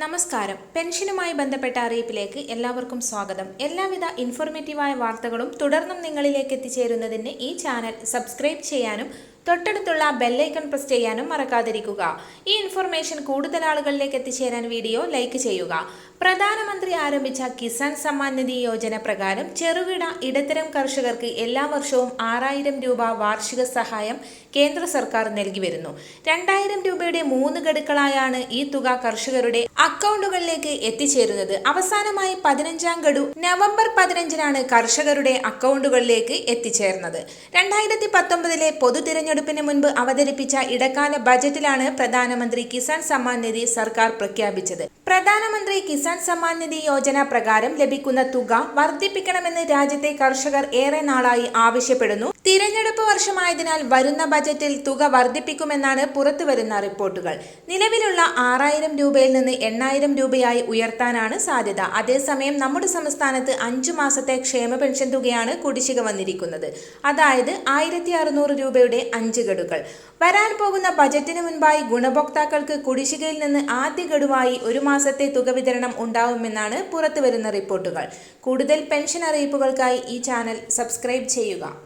നമസ്കാരം. പെൻഷനുമായി ബന്ധപ്പെട്ട അറിയിപ്പിലേക്ക് എല്ലാവർക്കും സ്വാഗതം. എല്ലാവിധ ഇൻഫോർമേറ്റീവായ വാർത്തകളും തുടർന്നും നിങ്ങളിലേക്ക് എത്തിച്ചേരുന്നതിന് ഈ ചാനൽ സബ്സ്ക്രൈബ് ചെയ്യാനും തൊട്ടടുത്തുള്ള ബെല്ലൈക്കൺ പ്രസ് ചെയ്യാനും മറക്കാതിരിക്കുക. ഈ ഇൻഫർമേഷൻ കൂടുതൽ ആളുകളിലേക്ക് എത്തിച്ചേരാൻ വീഡിയോ ലൈക്ക് ചെയ്യുക. പ്രധാനമന്ത്രി ആരംഭിച്ച കിസാൻ സമ്മാൻ നിധി യോജന പ്രകാരം ചെറുകിട ഇടത്തരം കർഷകർക്ക് എല്ലാ വർഷവും ആറായിരം രൂപ വാർഷിക സഹായം കേന്ദ്ര സർക്കാർ നൽകി വരുന്നു. രണ്ടായിരം രൂപയുടെ മൂന്ന് ഗഡുക്കളായാണ് ഈ തുക കർഷകരുടെ അക്കൗണ്ടുകളിലേക്ക് എത്തിച്ചേരുന്നത്. അവസാനമായി പതിനഞ്ചാം ഗഡു നവംബർ പതിനഞ്ചിനാണ് കർഷകരുടെ അക്കൗണ്ടുകളിലേക്ക് എത്തിച്ചേർന്നത്. രണ്ടായിരത്തി പത്തൊമ്പതിലെ പൊതു തിരഞ്ഞെടുപ്പിന് മുൻപ് അവതരിപ്പിച്ച ഇടക്കാല ബജറ്റിലാണ് പ്രധാനമന്ത്രി കിസാൻ സമ്മാൻ നിധി സർക്കാർ പ്രഖ്യാപിച്ചത്. പ്രധാനമന്ത്രി കിസാൻ സമ്മാൻ നിധി യോജന പ്രകാരം ലഭിക്കുന്ന തുക വർദ്ധിപ്പിക്കണമെന്ന് രാജ്യത്തെ കർഷകർ ഏറെ നാളായി ആവശ്യപ്പെടുന്നു. തിരഞ്ഞെടുപ്പ് വർഷമായതിനാൽ വരുന്ന ബജറ്റിൽ തുക വർദ്ധിപ്പിക്കുമെന്നാണ് പുറത്തുവരുന്ന റിപ്പോർട്ടുകൾ. നിലവിലുള്ള ആറായിരം രൂപയിൽ നിന്ന് എണ്ണായിരം രൂപയായി ഉയർത്താനാണ് സാധ്യത. അതേസമയം നമ്മുടെ സംസ്ഥാനത്ത് അഞ്ചു മാസത്തെ ക്ഷേമ പെൻഷൻ തുകയാണ് കുടിശ്ശിക വന്നിരിക്കുന്നത്. അതായത് ആയിരത്തി അറുന്നൂറ് രൂപയുടെ അഞ്ച് ഗഡുകൾ വരാൻ പോകുന്ന ബജറ്റിന് മുൻപായി ഗുണഭോക്താക്കൾക്ക് കുടിശ്ശികയിൽ നിന്ന് ആദ്യ ഗഡുവായി ഒരു മാസത്തെ തുക വിതരണം ഉണ്ടാവുമെന്നാണ് പുറത്തുവരുന്ന റിപ്പോർട്ടുകൾ. കൂടുതൽ പെൻഷൻ അറിയിപ്പുകൾക്കായി ഈ ചാനൽ സബ്സ്ക്രൈബ് ചെയ്യുക.